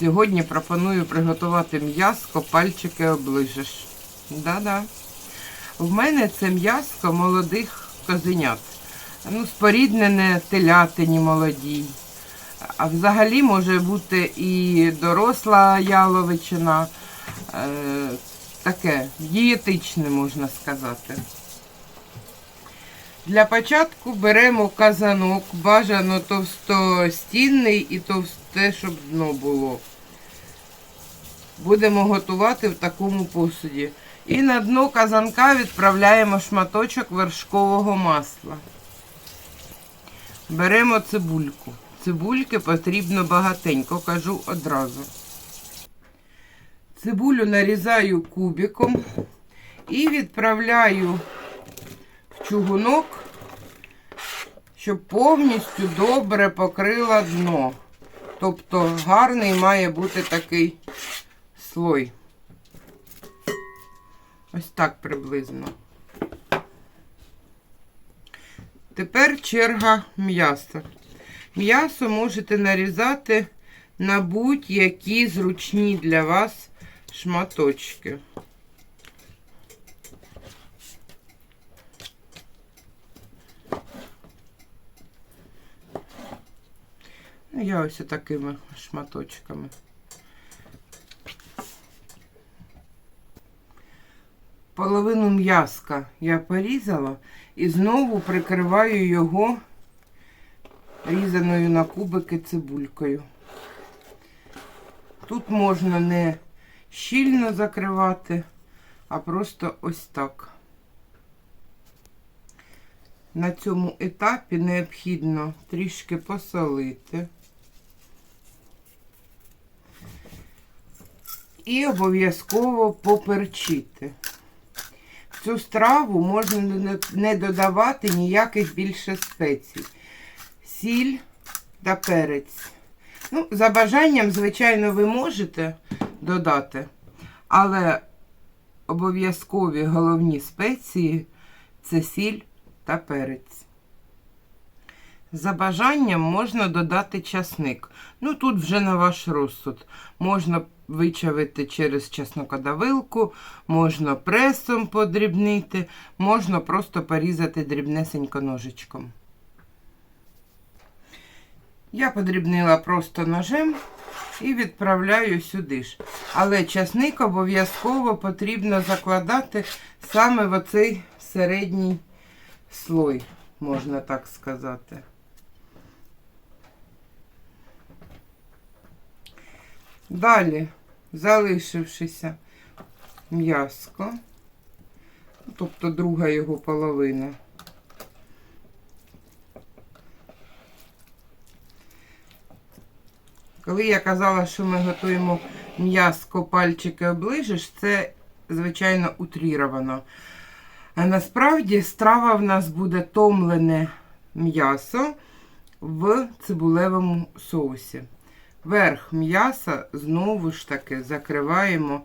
Сьогодні пропоную приготувати м'яско, пальчики оближеш. Да-да. В мене це м'яско молодих козенят. Ну, споріднене телятині молодій. А взагалі може бути і доросла яловичина. Е, таке дієтичне, можна сказати. Для початку беремо казанок, бажано товстостінний і товсте, щоб дно було. Будемо готувати в такому посуді. І на дно казанка відправляємо шматочок вершкового масла. Беремо цибульку. Цибульки потрібно багатенько, кажу одразу. Цибулю нарізаю кубиком і відправляю в чугунок, щоб повністю добре покрила дно. Тобто гарний має бути такий слой. Ось так приблизно. Тепер черга м'яса. М'ясо можете нарізати на будь-які зручні для вас шматочки. Я ось такими шматочками. Половину м'яска я порізала і знову прикриваю його різаною на кубики цибулькою. Тут можна не щільно закривати, а просто ось так. На цьому етапі необхідно трішки посолити. І обов'язково поперчити. В цю страву можна не- додавати ніяких більше спецій. Сіль та перець. Ну, за бажанням, звичайно, ви можете додати, але обов'язкові головні спеції це сіль та перець. За бажанням можна додати часник. Ну, тут вже на ваш розсуд. Можна вичавити через чеснокодавилку, можна пресом подрібнити, можна просто порізати дрібнесенько ножичком. Я подрібнила просто ножем і відправляю сюди ж. Але часник обов'язково потрібно закладати саме в оцей середній слой, можна так сказати. Далі, залишившися м'яско, тобто друга його половина. Коли я казала, що ми готуємо м'яско, пальчики оближиш, це, звичайно, утріровано. А насправді страва в нас буде томлене м'ясо в цибулевому соусі. Верх м'яса знову ж таки закриваємо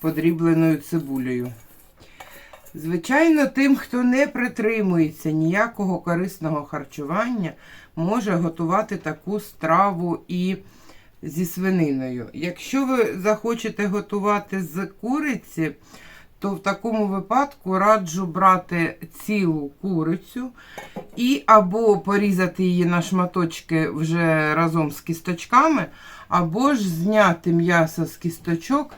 подрібленою цибулею. Звичайно, тим, хто не притримується ніякого корисного харчування, може готувати таку страву і зі свининою. Якщо ви захочете готувати з куриці, то в такому випадку раджу брати цілу курицю і або порізати її на шматочки вже разом з кісточками, або ж зняти м'ясо з кісточок,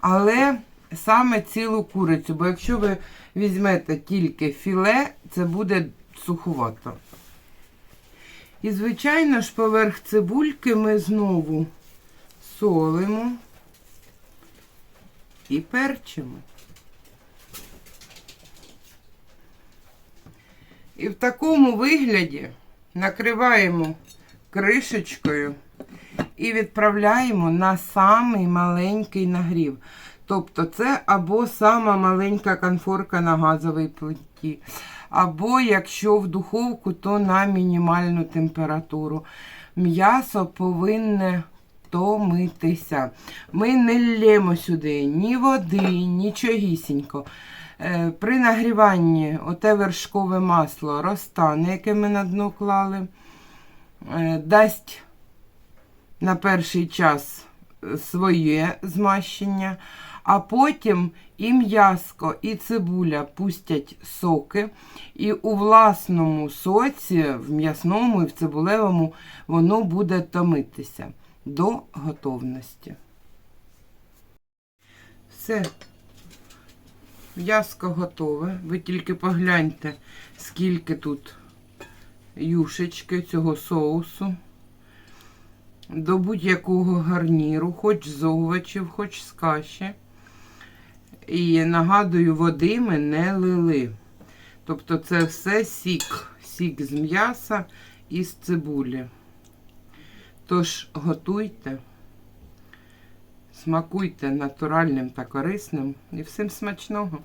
але саме цілу курицю. Бо якщо ви візьмете тільки філе, це буде суховато. І, звичайно ж, поверх цибульки ми знову солимо і перчимо. І в такому вигляді накриваємо кришечкою і відправляємо на самий маленький нагрів. Тобто це або сама маленька конфорка на газовій плиті, або якщо в духовку, то на мінімальну температуру. М'ясо повинне томитися. Ми не лємо сюди ні води, нічогісінько. Е, При нагріванні оте вершкове масло розтане, яке ми на дно клали, е, дасть на перший час своє змащення, а потім і м'яско, і цибуля пустять соки, і у власному соці, в м'ясному і в цибулевому, воно буде томитися до готовності. Все, м'яско готове. Ви тільки погляньте, скільки тут юшечки цього соусу. До будь-якого гарніру, хоч з овочів, хоч з каші. І нагадую, води ми не лили. Тобто це все сік, сік з м'яса і з цибулі. Тож готуйте, смакуйте натуральним та корисним і всім смачного!